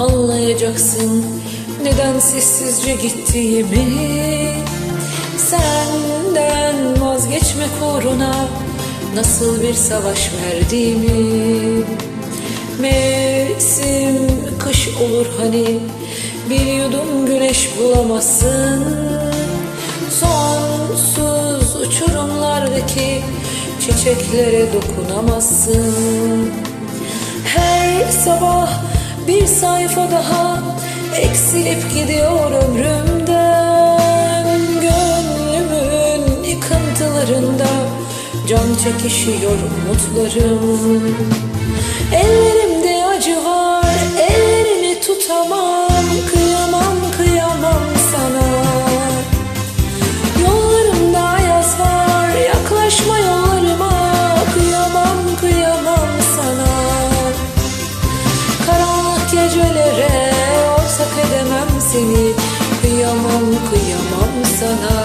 Anlayacaksın neden sessizce gittiğimi. Senden vazgeçmek uğruna nasıl bir savaş verdiğimi. Mevsim kış olur hani bir yudum güneş bulamazsın. Sonsuz uçurumlardaki çiçeklere dokunamazsın. Her sabah bir sayfa daha eksilip gidiyor ömrümden. Gönlümün yıkıntılarında can çekişiyor umutlarım. Ellerimde seni Kıyamam, kıyamam sana.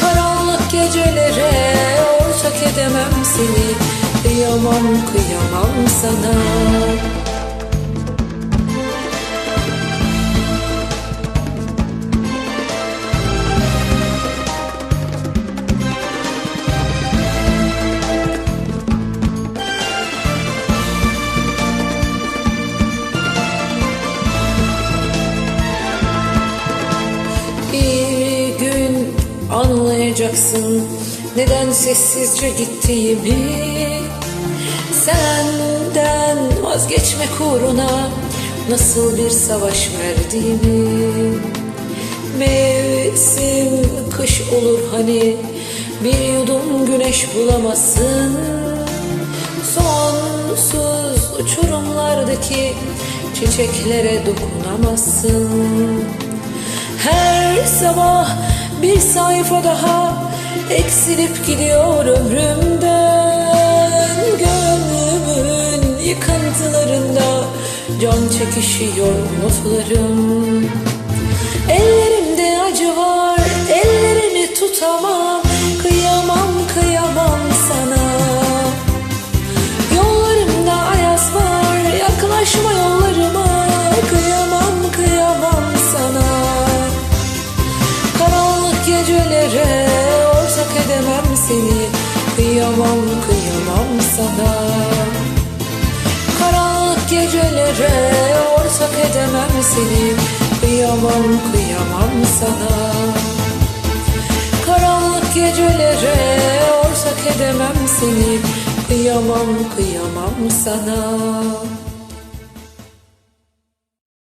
Karanlık gecelere ortak edemem seni Kıyamam kıyamam sana anlayacaksın. Neden sessizce gittiğimi? Senden vazgeçmek uğruna nasıl bir savaş verdiğimi? Mevsim kış olur hani bir yudum güneş bulamazsın. Sonsuz uçurumlardaki çiçeklere dokunamazsın. Her sabah bir sayfa daha eksilip gidiyor ömrümden. Gönlümün yıkıntılarında can çekişiyor umutlarım Kıyamam sana Karanlık gecelere ortak edemem seni. Kıyamam kıyamam sana. Karanlık gecelere ortak edemem seni. Kıyamam kıyamam sana